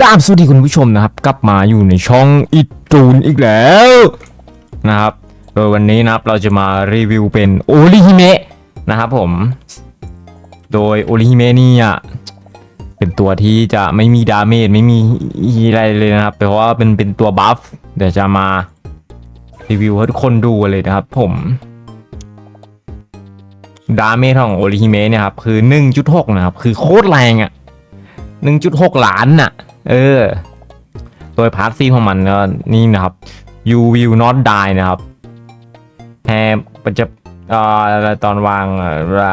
กราบสวัสดีคุณผู้ชมนะครับ กลับมาอยู่ในช่องอิตูนอีกแล้วนะครับ โดยวันนี้นะครับเราจะมารีวิวเป็นโอริฮิเมะนะครับผม โดยโอริฮิเมะนี่อะเป็นตัวที่จะไม่มีดาเมจไม่มีอะไรเลยนะครับ เพราะว่าเป็นเป็นตัวบัฟเดี๋ยวจะมารีวิวให้ทุกคนดูเลยนะครับ ผมดาเมจของโอริฮิเมะเนี่ยครับคือ 1.6 นะครับ คือโคตรแรงอะ 1.6 ล้านน่ะ เออ โดยพาร์ทซีของมันก็นี่นะครับ you will not die นะครับแฮมันจะอ่อตอนวางอะไร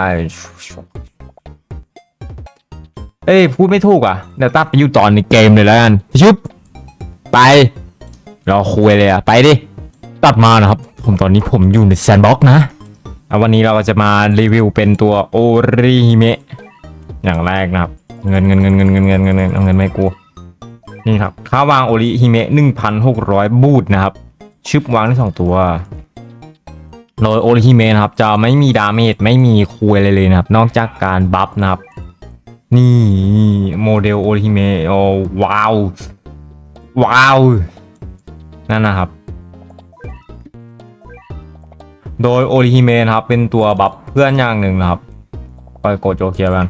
เอ้ยพูดไม่ถูกอะเดี๋ยวตัดไปอยู่ตอนในเกมเลยแล้วกันชุบไปรอคุยเลยอะ ไปดิ ตัดมานะครับ ผมตอนนี้ผมอยู่ในแซนด์บ็อกนะเอาวันนี้เราก็จะมารีวิวเป็นตัวโอริฮิเมะอย่างแรกนะครับ เงินเงินเงินเงินเงินเงินเงินเงินเอาเงินไม่กู นี่ครับค่าวางโอริฮิเมะหนึ่งพันหกร้อยบูทนะครับ ชึบวางได้สองตัวโดยโอริฮิเมะนะครับ จะไม่มีดาเมจไม่มีคุยอะไรเลยนะครับ นอกจากการบัฟนะครับ นี่โมเดลโอริฮิเมะโอ้ว้าวว้าว นั่นนะครับ โดยโอริฮิเมะนะครับ เป็นตัวบัฟเพื่อนอย่างหนึ่งนะครับ ไปโกโจเคียกัน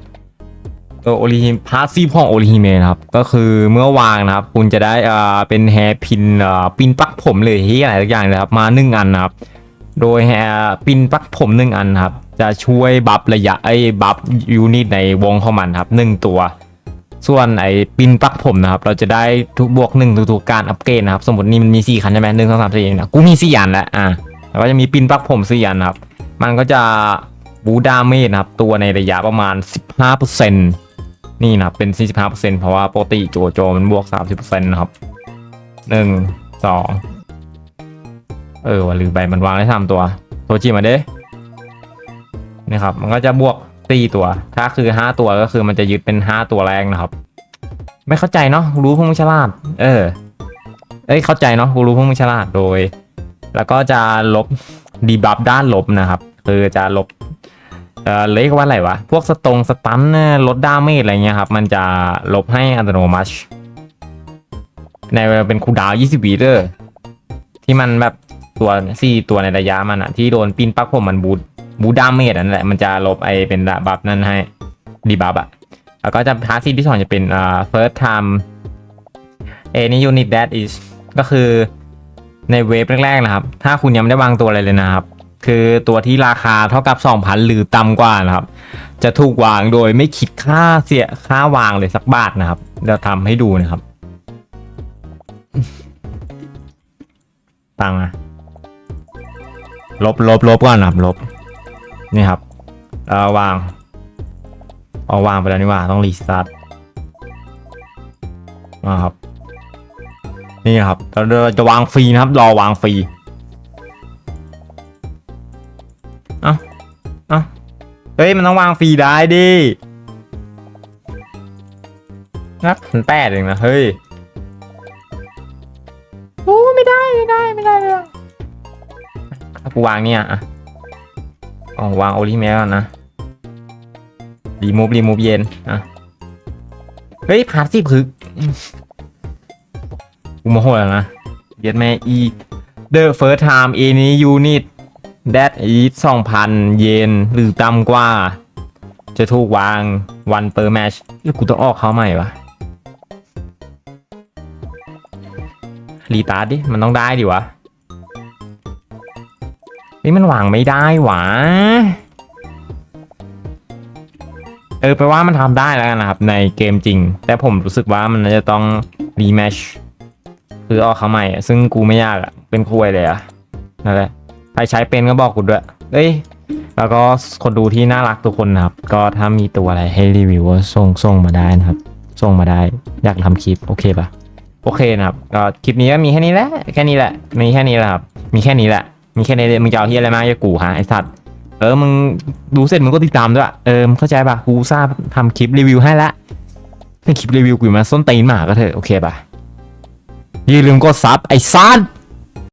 ตัวโอริฮิพาสซีฟของโอริฮิเมนะครับ ก็คือเมื่อวางนะครับ คุณจะได้อ่าเป็นแฮร์พินอ่าปินปลักผมเลยที่อะไรสักอย่างนะครับ มาหนึ่งอันนะครับ โดยแฮร์ปินปลักผมหนึ่งอันครับ จะช่วยบัฟระยะไอ้บัฟยูนิตในวงของมันครับหนึ่งตัว ส่วนไอ้ปินปลักผมนะครับ เราจะได้ทุกบวกหนึ่งทุกๆการอัปเกรดนะครับ สมมตินี่มันมีสี่คันใช่ไหมหนึ่งสองสามสี่นะกูมีสี่อันแล้วอะแล้วก็จะมีปินปลักผมสี่อันครับ มันก็จะบูดาเมจนะครับ ตัวในระยะประมาณ 15% นี่นะครับ เป็น 45%เพราะว่าปกติโจโจมันบวก 30%นะครับหนึ่งสองเออว่าลืมไปมันวางได้สามตัวตัวจีมาเด้นี่ครับ มันก็จะบวกตีตัว ถ้าคือห้าตัวก็คือมันจะยึดเป็นห้าตัวแรกนะครับ ไม่เข้าใจเนาะรู้พวกมึงฉลาด เออ เอ้ยเข้าใจเนาะกูรู้พวกมึงฉลาดโดย แล้วก็จะลบดีบัฟด้านลบนะครับ คือจะลบ เอ่อเรียกว่าอะไรวะ พวกสตงสตันลดดาเมจอะไรเงี้ยครับ มันจะลบให้อัตโนมัติ ในเวลาเป็นคูดาว 20 วิเตอร์ ที่มันแบบตัวสี่ตัวในระยะมันอะที่โดนปินปักผมมันบูดบูดดาเมจนั่นแหละ มันจะลบไอเป็นบัฟนั่นให้ดีบัฟอะแล้วก็จะพาร์ทที่สองจะเป็นอ่า first time any unit that is ก็คือในเวฟแรกๆนะครับ ถ้าคุณยังไม่ได้วางตัวอะไรเลยนะครับ คือตัวที่ราคาเท่ากับ 2,000 หรือต่ำกว่านะครับ จะถูกวางโดยไม่คิดค่าเสียค่าวางเลยสักบาทนะครับเดี๋ยวทำให้ดูนะครับ ตังค์อะลบลบลบก่อนนะครับลบ นี่ครับเอ่อวางเอาวางไปแล้วนี่ว่าต้องรีสตาร์ทมาครับ นี่ครับเราจะวางฟรีนะครับ รอวางฟรี เฮ้ย มันต้องวางฟรีได้ดินับมันแปดเองนะ เฮ้ยโอ้ไม่ได้ไม่ได้ไม่ได้ไม่ได้ถ้ากูวางเนี่ยอะอ๋อวางโอลิแมก่อนนะรีมูฟรีมูฟเย็นอะเฮ้ยพาร์ทสิพึกกูโมโหแล้วนะเย็ดแม่อี The first time any unit that is 2,000 เยนหรือต่ำกว่า จะถูกวาง one per match เอ้ยกูต้องออกเขาใหม่วะรีตาร์ดดิ มันต้องได้ดิวะนี่มันวางไม่ได้หวะเออแปลว่ามันทำได้แล้วกันนะครับ ในเกมจริง แต่ผมรู้สึกว่ามันน่าจะต้องรีแมชคือออกเขาใหม่ ซึ่งกูไม่ยากอะเป็นคุยเลยอะนั่นแหละ ใครใช้เป็นก็บอกกูด้วยเอ้ย แล้วก็คนดูที่น่ารักทุกคนนะครับ ก็ถ้ามีตัวอะไรให้รีวิวก็ส่งส่งมาได้นะครับ ส่งมาได้ อยากทำคลิปโอเคปะโอเคนะครับ ก็คลิปนี้ก็มีแค่นี้แหละ แค่นี้แหละ มีแค่นี้แหละครับ มีแค่นี้แหละ มีแค่นี้เลยมึงจะเอาที่อะไรมาจะกูฮะไอสัตว์ เออ มึงดูเสร็จมึงก็ติดตามด้วย เออ เข้าใจปะกูทราบทำคลิปรีวิวให้ละคลิปรีวิวกูมาส้นตีนหมาก็เถอะโอเคปะอย่าลืมกดซับไอซัด